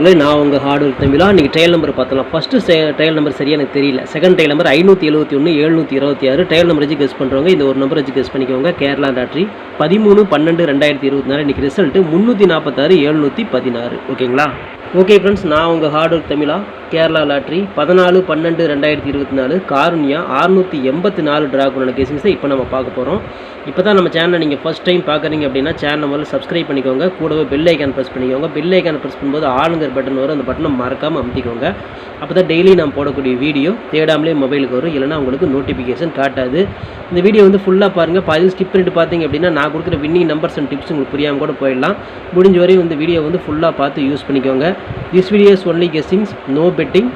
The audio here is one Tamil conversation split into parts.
சொல்லி நான் உங்கள் ஹார்ட் ஒர்க் தம்பிலா. இன்றைக்கி ட்ரையல் நம்பர் பார்த்தலாம் ஃபஸ்ட்டு ட்ரையல் நம்பர் சரியாக எனக்கு தெரியல. செகண்ட் ட்ரையல் நம்பர் ஐநூற்றி எழுபத்தி ஒன்று எழுநூற்றி இருபத்தி ஆறு. ட்ரையல் நம்பர் வச்சு கெஸ் பண்ணுறவங்க இந்த ஒரு நம்பர் வச்சு கெஸ் பண்ணிக்கோங்க. கேரளா லாட்ரி பதிமூணு பன்னெண்டு ரெண்டாயிரத்தி இருபத்தி நாலு. இன்றைக்கி ரிசல்ட்டு முந்நூற்றி நாற்பத்தாறு எழுநூற்றி பதினாறு. ஓகேங்களா? ஓகே ஃப்ரெண்ட்ஸ் நான் உங்கள் ஹார்ட் ஒர்க் தமிழா கேரளா லாட்ரி பதினாலு பன்னெண்டு ரெண்டாயிரத்தி இருபத்தி நாலு காருண்யா அறுநூற்றி எண்பத்தி நாலு ட்ராகுனோட கேசிங்ஸை இப்போ நம்ம பார்க்க போகிறோம் இப்போ தான் நம்ம சேனலை நீங்கள் ஃபஸ்ட் டைம் பார்க்குறீங்க அப்படின்னா சேனல் முதல்ல சப்ஸ்கிரைப் பண்ணிக்கோங்க. கூடவே பெல் ஐக்கான் ப்ரெஸ் பண்ணிக்கோங்க. பெல் ஐக்கான் ப்ரெஸ் பண்ணும்போது ஆளுங்கிற பட்டன் வரும். அந்த பட்டனை மறக்காமல் அமுத்திக்கோங்க. அப்போ தான் டெய்லி நான் போடக்கூடிய வீடியோ தேடாமலே மொபைலுக்கு வரும். இல்லைனா உங்களுக்கு நோட்டிஃபிகேஷன் காட்டாது. இந்த வீடியோ வந்து ஃபுல்லாக பாருங்கள் பாதி ஸ்கிப் பண்ணிட்டு பார்த்தீங்க அப்படின்னா நான் கொடுக்குற வின்னிங் நம்பர்ஸ் அண்ட் டிப்ஸ் உங்களுக்கு புரியாமல் கூட போயிடலாம். முடிஞ்ச வரையும் இந்த வீடியோ வந்து ஃபுல்லாக பார்த்து யூஸ் பண்ணிக்கோங்க. This videos only guessings no betting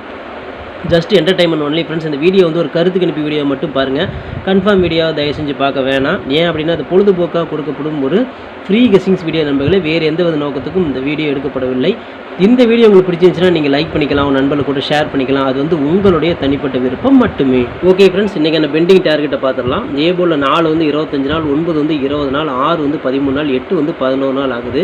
just entertainment only friends இந்த வீடியோ வந்து ஒரு கருத்து கணிப்பு வீடியோ மட்டும் பாருங்கள் கன்ஃபார்ம் வீடியோ தயவு செஞ்சு பார்க்க வேணாம். ஏன் அப்படின்னா அது பொழுதுபோக்காக கொடுக்கப்படும் ஒரு ஃப்ரீ கெஸ்ஸிங்ஸ் வீடியோ நண்பர்களே. வேறு எந்த வித நோக்கத்துக்கும் இந்த வீடியோ எடுக்கப்படவில்லை. இந்த வீடியோ உங்களுக்கு பிடிச்சிருந்துச்சுன்னா நீங்கள் லைக் பண்ணிக்கலாம் உங்கள் நண்பர்கள் கூட ஷேர் பண்ணிக்கலாம். அது வந்து உங்களுடைய தனிப்பட்ட விருப்பம் மட்டுமே. ஓகே ஃப்ரெண்ட்ஸ் இன்றைக்கான பெண்டிங் டார்கெட்டை பார்த்துடலாம். ஏ போலில் நாலு வந்து இருபத்தஞ்சு நாள் ஒன்பது வந்து இருபது நாள் ஆறு வந்து பதிமூணு நாள் எட்டு வந்து பதினோரு நாள் ஆகுது.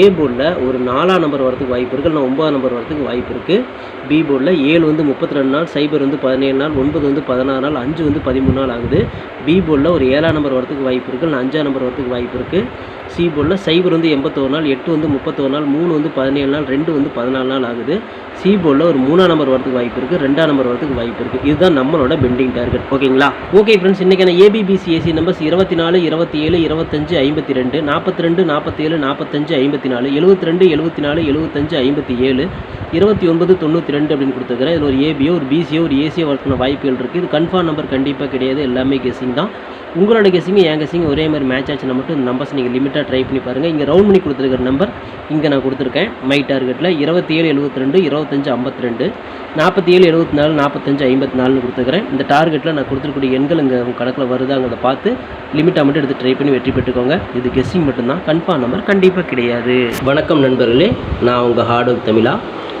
ஏ போர்டில் ஒரு நாலாம் நம்பர் வரதுக்கு வாய்ப்பு இருக்குது இல்லை ஒன்பதாம் நம்பர் வரதுக்கு வாய்ப்பு இருக்குது பி போர்டில் ஏழு வந்து முப்பத்தி ரெண்டு நாள் சைபர் வந்து பதினேழு நாள் ஒன்பது வந்து பதினாறு நாள் அஞ்சு வந்து பதிமூணு நாள் ஆகுது. பி போர்டில் ஒரு ஏழாம் நம்பர் வரதுக்கு வாய்ப்பு இருக்குது இல்லை அஞ்சாம் நம்பர் வரதுக்கு வாய்ப்பு இருக்குது சி போர்டில் சைபர் வந்து எண்பத்தோரு நாள் எட்டு வந்து முப்பத்தோரு நாள் மூணு வந்து பதினேழு நாள் ரெண்டு வந்து பதினாலு நாள் ஆகுது. சி போர்டில் ஒரு மூணாம் நம்பர் வரதுக்கு வாய்ப்பு இருக்குது ரெண்டாம் நம்பர் வரதுக்கு வாய்ப்பு இருக்குது இதுதான் நம்மளோட பெண்டிங் டார்கெட் ஓகேங்களா ஓகே ஃப்ரெண்ட்ஸ் இன்றைக்கான ஏபிபிசிஎஸ்சி நம்பர்ஸ் இருபத்தி நாலு இருபத்தி ஏழு இருபத்தஞ்சு ஐம்பத்தி ரெண்டு நாற்பத்தி ரெண்டு நாற்பத்தேழு நாற்பத்தஞ்சு ஐம்பத்தி நாலு எழுபத்தி ரெண்டு எழுபத்தி நாலு எழுபத்தஞ்சு ஐம்பத்தி ஏழு இருபத்தி ஒன்பது தொண்ணூற்றி ரெண்டு அப்படின்னு கொடுத்துருக்கிறேன். இதில் ஒரு ஏபியோ ஒரு பிசியோ ஒரு ஏசியோ வரதுக்கான வாய்ப்புகள் இருக்குது இது கன்ஃபார்ம் நம்பர் கண்டிப்பாக கிடையாது. எல்லாமே கெஸிங் தான். உங்களோட கெஸிங்கும் என் கெஸிங் ஒரே மாதிரி மேட்ச் ஆச்சுன்னா மட்டும் இந்த நம்பர்ஸ் நீங்கள் லிமிட்டாக ட்ரை பண்ணி பாருங்கள் இங்கே ரவுண்ட் பண்ணி கொடுத்துருக்கிற நம்பர் இங்கே நான் கொடுத்துருக்கேன். மை டார்கெட்டில் இருபத்தி ஏழு எழுபத்தி ரெண்டு நாற்பத்தஞ்சு ஐம்பத்தி ரெண்டு நாற்பத்தி ஏழு எழுபத்தி நாலு நாற்பத்தஞ்சு ஐம்பத்தி நாலுன்னு கொடுத்துக்கிறேன் இந்த டார்கெட்டில் நான் கொடுத்துருக்கூடிய எண்கள் இங்கே உங்கள் கணக்கில் வருதாங்கிறத பார்த்து லிமிட்டாக மட்டும் எடுத்து ட்ரை பண்ணி வெற்றி பெற்றுக்கோங்க. இது கெஸ்ஸிங் மட்டும்தான். கன்ஃபார்ம் நம்பர் கண்டிப்பாக கிடையாது. வணக்கம் நண்பர்களே. நான் உங்கள் ஹார்ட் ஒர்க் தமிழா.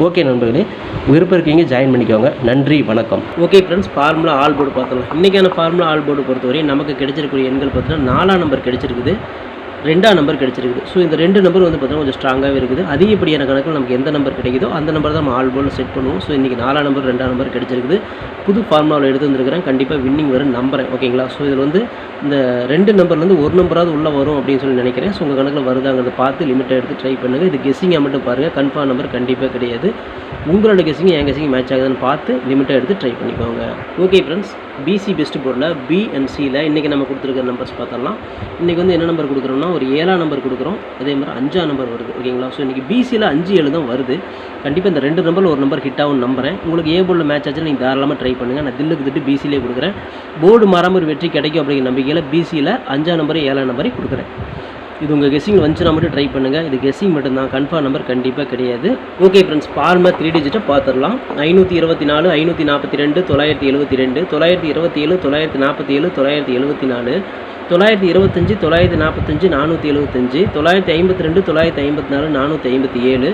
ஓகே நண்பர்களே விருப்பம் இருக்கீங்க ஜாயின் பண்ணிக்கோங்க. நன்றி வணக்கம். Okay friends formula all board பார்த்துக்கலாம் இன்றைக்கான ஃபார்முலா ஆல் போர்டு பொறுத்தவரை நமக்கு கிடைச்சிருக்கக்கூடிய எண்கள் பார்த்தீங்கன்னா நாலாம் நம்பர் கிடைச்சிருக்குது. ரெண்டாம் நம்பர் கிடைச்சிருக்குது. ஸோ இந்த ரெண்டு நம்பர் வந்து பார்த்தீங்கன்னா கொஞ்சம் ஸ்ட்ராங்காகவே இருக்குது. அதிகப்படியான கணக்கில் நமக்கு எந்த நம்பர் கிடைக்குதோ அந்த நம்பர் தான் நம்ம ஆல் போல் செட் பண்ணுவோம். ஸோ இன்றைக்கி நாலாம் நம்பர் ரெண்டாம் நம்பர் கிடைச்சிருக்குது. புது ஃபார்முலாவில் எடுத்து வந்திருக்கிறேன். கண்டிப்பாக வின்னிங் வரும் நம்புறேன் ஓகேங்களா ஸோ இதில் வந்து இந்த ரெண்டு நம்பர்லேருந்து ஒரு நம்பராவது உள்ளே வரும் அப்படின்னு சொல்லி நினைக்கிறேன். ஸோ உங்கள் கணக்கில் வருதாங்கிறத பார்த்து லிமிட்டை எடுத்து ட்ரை பண்ணுங்கள் இது கெஸிங்காக மட்டும் பாருங்கள் கன்ஃபார்ம் நம்பர் கண்டிப்பாக கிடையாது. உங்களோட கெஸ்ஸிங் என் கெஸிங் மேட்ச் ஆகுதுன்னு பார்த்து லிமிட்டை எடுத்து ட்ரை பண்ணிக்கோங்க. ஓகே ஃப்ரெண்ட்ஸ் பிசி பெஸ்ட் போர்டில் பி அண்ட் சியில் இன்றைக்கி நம்ம கொடுத்துருக்க நம்பர்ஸ் பார்த்தரலாம் இன்றைக்கி வந்து என்ன நம்பர் கொடுக்குறோம்னா ஒரு ஏழாம் நம்பர் கொடுக்குறோம். அதே மாதிரி அஞ்சாம் நம்பர் வருது. ஓகேங்களா ஸோ இன்றைக்கி பிசியில் அஞ்சு ஏழு தான் வருது. கண்டிப்பாக இந்த ரெண்டு நம்பரில் ஒரு நம்பர் ஹிட் ஆகும் நம்புறேன். உங்களுக்கு ஏ போர்டில் மேட்ச் ஆச்சு நீங்கள் தாராளமாக ட்ரை பண்ணுங்கள் நான் தில்லுக்கு திட்டு பிசிலே கொடுக்குறேன். போர்டு மாறாமல் ஒரு வெற்றி கிடைக்கும் அப்படிங்கிற நம்பிக்கையில் பிசியில் அஞ்சாம் நம்பர் ஏழாம் நம்பரை கொடுக்குறேன். இது உங்கள் கெஸ்ஸிங் வந்துச்சுன்னா மட்டும் ட்ரை பண்ணுங்கள் இது கெஸ்ஸிங் மட்டும்தான். கன்ஃபார்ம் நம்பர் கண்டிப்பாக கிடையாது. ஓகே ஃப்ரெண்ட்ஸ் ஃபார்மா த்ரீ டிஜிட்டை பார்த்துடலாம். ஐநூற்றி இருபத்தி நாலு ஐநூற்றி நாற்பத்தி ரெண்டு தொள்ளாயிரத்தி எழுபத்தி ரெண்டு தொள்ளாயிரத்தி இருபத்தி ஏழு தொள்ளாயிரத்தி நாற்பத்தி ஏழு தொள்ளாயிரத்தி எழுபத்தி நாலு தொள்ளாயிரத்தி இருபத்தஞ்சி தொள்ளாயிரத்தி நாற்பத்தஞ்சு நானூற்றி எழுபத்தஞ்சு தொள்ளாயிரத்தி ஐம்பத்தி ரெண்டு தொள்ளாயிரத்தி ஐம்பத்தி நாலு நானூற்றி ஐம்பத்தி ஏழு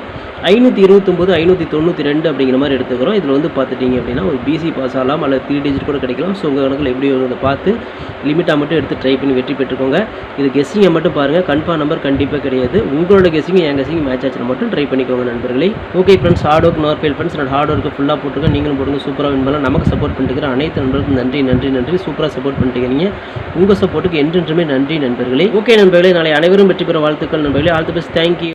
ஐநூற்றி இருபத்தொம்போது ஐநூற்றி தொண்ணூற்றி ரெண்டு அப்படிங்கிற மாதிரி எடுத்துக்கிறோம். இதில் வந்து பார்த்துட்டிங்க அப்படின்னா ஒரு பிசி பாஸ் ஆகலாம் அல்லது த்ரீ டிஜிட் கூட கிடைக்கலாம். ஸோ உங்கள் கணக்கில் எப்படி வருவதை பார்த்து லிமிட்டாக மட்டும் எடுத்து ட்ரை பண்ணி வெற்றி பெற்றுக்கோங்க. இது கெஸ்ஸிங்கை மட்டும் பாருங்கள் கன்ஃபார்ம் நம்பர் கண்டிப்பாக கிடையாது. உங்களோட கெஸ்ஸிங் என் கெஸ்ஸிங் மேட்ச் ஆச்சுன்னா மட்டும் ட்ரை பண்ணிக்கோங்க நண்பர்களே. ஓகே ஃப்ரெண்ட்ஸ் ஹார்ட் ஒர்க் நார் ஃபெயில் ஃப்ரெண்ட்ஸ் நான் ஹார்ட் ஒர்க்கு ஃபுல்லாக போட்டுருக்கேன். நீங்களும் போடுங்க. சூப்பராக வின் பண்ணலாம். நமக்கு சப்போர்ட் பண்ணிட்டு அனைத்து நண்பர்களுக்கும் நன்றி நன்றி நன்றி. சூப்பராக சப்போர்ட் பண்ணிக்கிறீங்க உங்கள் சப்போர்ட்டுக்கு என்றென்றுமே நன்றி நண்பர்களே. ஓகே நண்பர்களே. நாளை அனைவரும் வெற்றி பெற வாழ்த்துக்கள் நண்பர்களே. All the best thank you